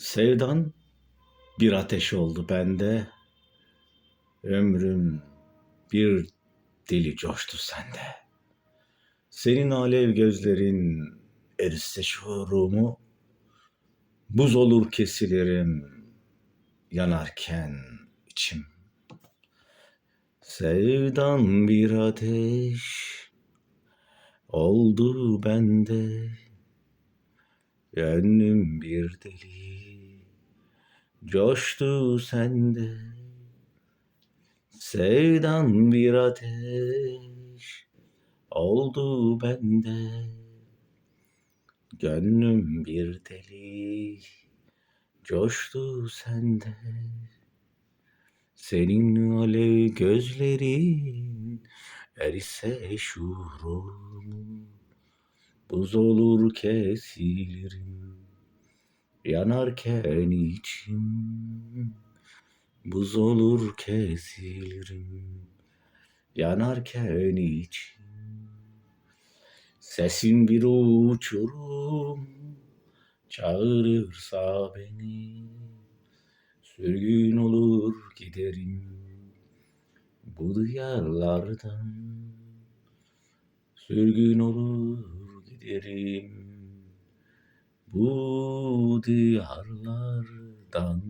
Sevdan bir ateş oldu bende. Ömrüm bir deli coştu sende. Senin alev gözlerin erisse şuurumu. Buz olur kesilirim yanarken içim. Sevdan bir ateş oldu bende. Gönlüm bir deli coştu sende. Sevdan bir ateş oldu bende. Gönlüm bir deli coştu sende. Senin alev gözlerin erise şuurum. Buz olur kesilirim yanarken içim. Buz olur kesilirim yanarken içim. Sesin bir uçurum çağırırsa beni. Sürgün olur giderim bu diyarlardan. Sürgün olur giderim bu diyarlardan.